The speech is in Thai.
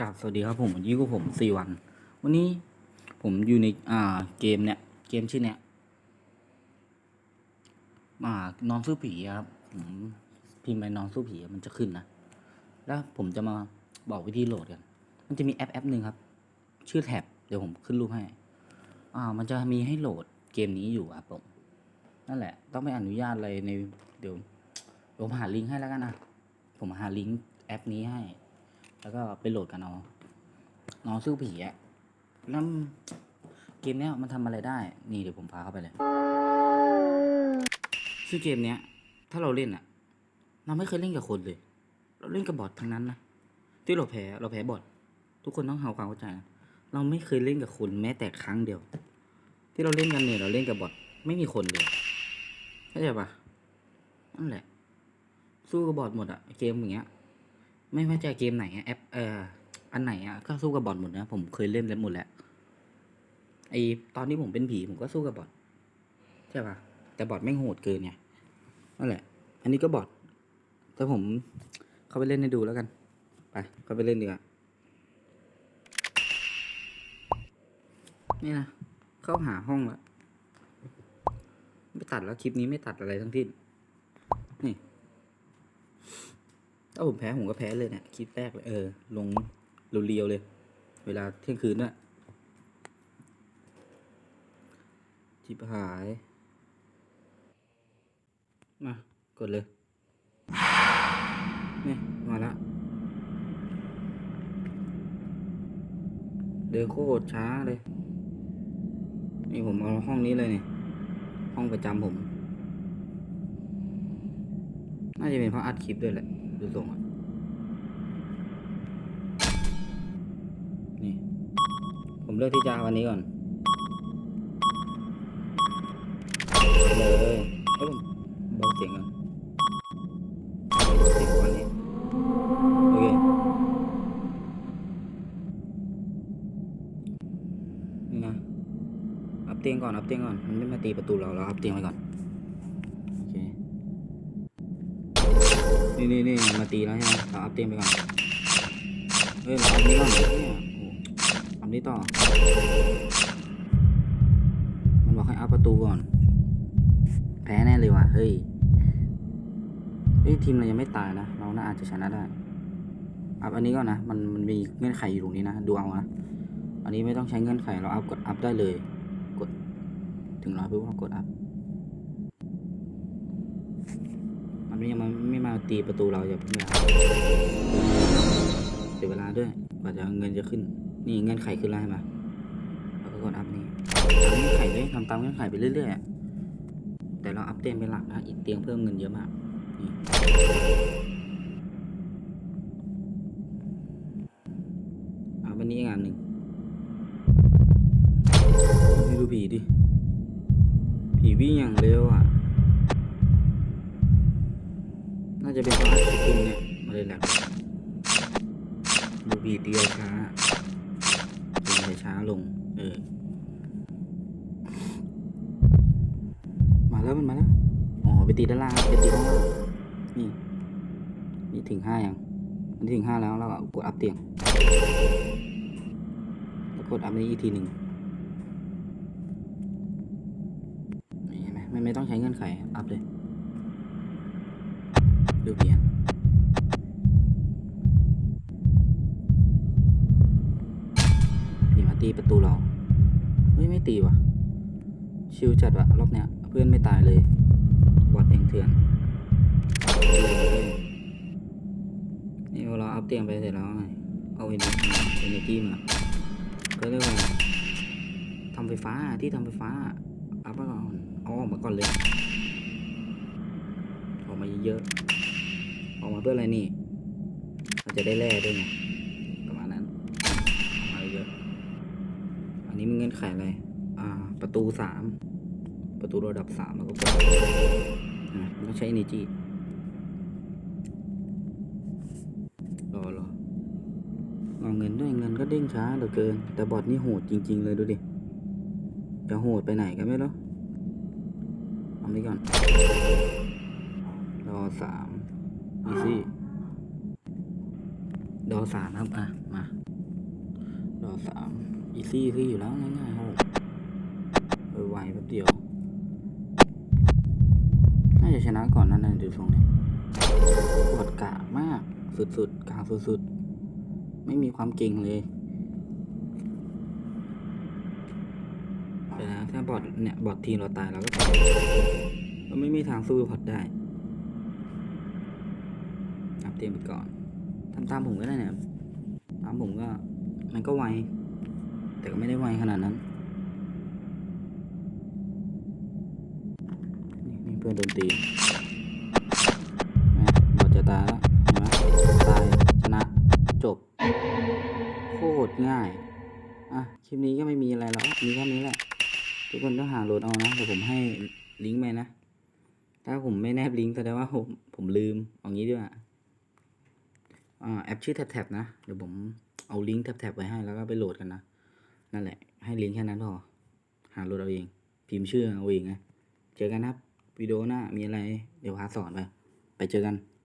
กราบสวัสดีครับผมวันนี้ก็ผมสี่วัน วันนี้ผมอยู่ในอ่าเกมเนี่ย เกมชื่อเนี่ยอ่านอนสู้ผีครับผมพิมพ์ไปนอนสู้ผีมันจะขึ้นนะแล้วผมจะมาบอกวิธีโหลดกัน มันจะมีแอปแอปหนึ่งครับ ชื่อแท็บเดี๋ยวผมขึ้นรูปให้ อ่า มันจะมีให้โหลดเกมนี้อยู่ครับผมนั่นแหละ ต้องไปอนุญาตอะไรในเดี๋ยวเดี๋ยวผมหาลิงก์ให้แล้วกันนะผมหาลิงก์แอปนี้ให้ แล้วก็ไปโหลดกันเอาน้องสู้ผีอะแล้วเกมเนี้ยมันทำอะไรได้ นี่เดี๋ยวผมพาเข้าไปเลยคือเกมเนี้ย ถ้าเราเล่นอะเราไม่เคยเล่นกับคนเลย เราเล่นกับบอททั้งนั้นนะที่เราแพ้เราแพ้บอททุกคนต้องเฮาความเข้าใจนะเราไม่เคยเล่นกับคนแม้แต่ครั้งเดียว ที่เราเล่นกันเนี่ยเราเล่นกับบอทไม่มีคนเลยเข้าใจปะนั่นแหละ สู้กับบอทหมดอะเกมอย่างเงี้ย ไม่ว่าจะเกมไหนแอปเอ่ออันไหนอะก็สู้กับบอทหมดนะผมเคยเล่นแล้วหมดแล้วไอตอนที่ผมเป็นผีผมก็สู้กับบอทใช่ปะแต่บอทไม่โหดเกินไงนั่นแหละ อันนี้ก็บอทแต่ผมเข้าไปเล่นให้ดูแล้วกัน ไปเข้าไปเล่นดีกว่านี่นะเข้าหาห้องแล้วไม่ตัดแล้วคลิปนี้ไม่ตัดอะไรทั้งสิ้นนี่ ถ้าผมแพ้ผมก็แพ้เลยเนี่ยคลิปแรกเลยเออ ลงเรียวๆเลย เวลาเที่ยงคืนด้วยจิบหาย มา กดเลย นี่ มาละ เดินโคตรช้าเลย นี่ผมเอาห้องนี้เลยเนี่ย ห้องประจำผม น่าจะเป็นเพราะอัดคลิปด้วยแหละ ดูทรงอะ นี่ ผมเลือกที่จะวันนี้ก่อนเลยเอ้ยผมเบาเสียงก่อนเสียงวันนี้โอเคนี่นะอัพเตียงก่อนอัพเตียงก่อน มันไม่มาตีประตูเราเราอัพเตียงไว้ก่อน โอเค นี่นี่นี่มาตีแล้วใช่ไหมเราอัพเตียงไปก่อนเฮ้ยเราอัพนี้ก่อนเนี่ยโอ้อัพนี้ต่อ มันบอกให้อัพประตูก่อน แพ้แน่เลยว่ะ เฮ้ยเฮ้ยทีมเรายังไม่ตายนะ เราน่าอาจจะชนะได้ อัพอันนี้ก่อนนะ มันมันมีเงื่อนไขอยู่ตรงนี้นะ ดูเอานะ อันนี้ไม่ต้องใช้เงื่อนไข เราอัพกดอัพได้เลย กด ถึงร้อยปุ๊บเรากดอัพ มันยังมาไม่มาตีประตูเราอย่าเพิ่งอย่าเสียเวลาด้วย กว่าจะเงินจะขึ้น นี่เงื่อนไขขึ้นแล้วใช่ไหมเราก็กดอัพนี่ตามเงื่อนไขเลยทำตามเงื่อนไขไปเรื่อยๆ แต่เราอัพเตียงเป็นหลักนะ อีกเตียงเพิ่มเงินเยอะมากนี่เอาวันนี้อีกอันหนึ่งดูผีดิ ผีวิ่งอย่างเร็วอะ น่าจะเป็นเพราะอัดคลิปเนี่ยมาเลยแหละดูบีเดียวช้าดูไปช้าลง เออ มาแล้วมันมาแล้ว อ๋อ ไปตีด้านล่างไปตีด้านล่างนี่ นี่ถึงห้ายังอันนี้ถึงห้าแล้วเราก็กดอัพเตียง แล้วกดอัพนี้อีกทีหนึ่งนี่เห็นไหมไม่ไม่ต้องใช้เงื่อนไข อัพเลย ดูเพียงผีมาตีประตูเราเฮ้ยไม่ตีว่ะ ชิวจัดว่ะรอบเนี้ย เพื่อนไม่ตายเลยบอดเองเถื่อน นี่เราอัพเตียงไปเสร็จแล้วไงเอาเอเนเอเนจีมาก็เรียกว่าทำไฟฟ้าที่ทำไฟฟ้าอัพมาก่อนเอาออกมาก่อนเลยออกมาเยอะ ออกมาเพื่ออะไรนี่เราจะได้แร่ด้วยไงประมาณนั้นออกมาเยอะอันนี้มันเงื่อนไขอะไรอ่า ประตูสามประตูระดับสามแล้วก็กดอะมันต้องใช้ energy รอรอเอาเงินด้วยเงินก็เด้งช้าเหลือเกิน แต่บอทนี่โหดจริง ๆ เลยดูดิ จะโหดไปไหนกันไม่รู้เอานี้ก่อนรอสาม อีซี่ดอสามครับอะมาดอสามอีซี่ซี่อยู่แล้วง่ายๆครับไวๆแป๊บเดียว น่าจะชนะก่อนนั่นนะดูทรงเนี่ยปวดกะมากสุดๆกลางสุดๆ ไม่มีความเก่งเลยเดี๋ยวนะถ้าบอดเนี่ยบอดทีมเราตายเราก็ตายเราไม่มีทางสู้พอดได้ เตรียมไปก่อนทำตามผมก็ได้เนี่ยตามผมก็มันก็ไว แต่ก็ไม่ได้ไวขนาดนั้นนี่เพื่อนโดนตีนะบอดจะตายแล้วนไหมตายชนะจบ โคตรง่ายอะคลิปนี้ก็ไม่มีอะไรแล้วมีแค่นี้แหละทุกคนต้องหาโหลดเอานะเดี๋ยวผมให้ลิงก์ไปนะ ถ้าผมไม่แนบลิงก์แสดงว่าผมผมลืมเอางี้ดีกว่าอ่า แอปชื่อแท็บๆนะ เดี๋ยวผมเอาลิงก์แท็บๆไว้ให้แล้วก็ไปโหลดกันนะ นั่นแหละ ให้ลิงก์แค่นั้นพอ หาโหลดเอาเอง พิมพ์ชื่อเอาเองนะ เจอกันครับ วิดีโอหน้ามีอะไร เดี๋ยวพาสอนไป ไปเจอกัน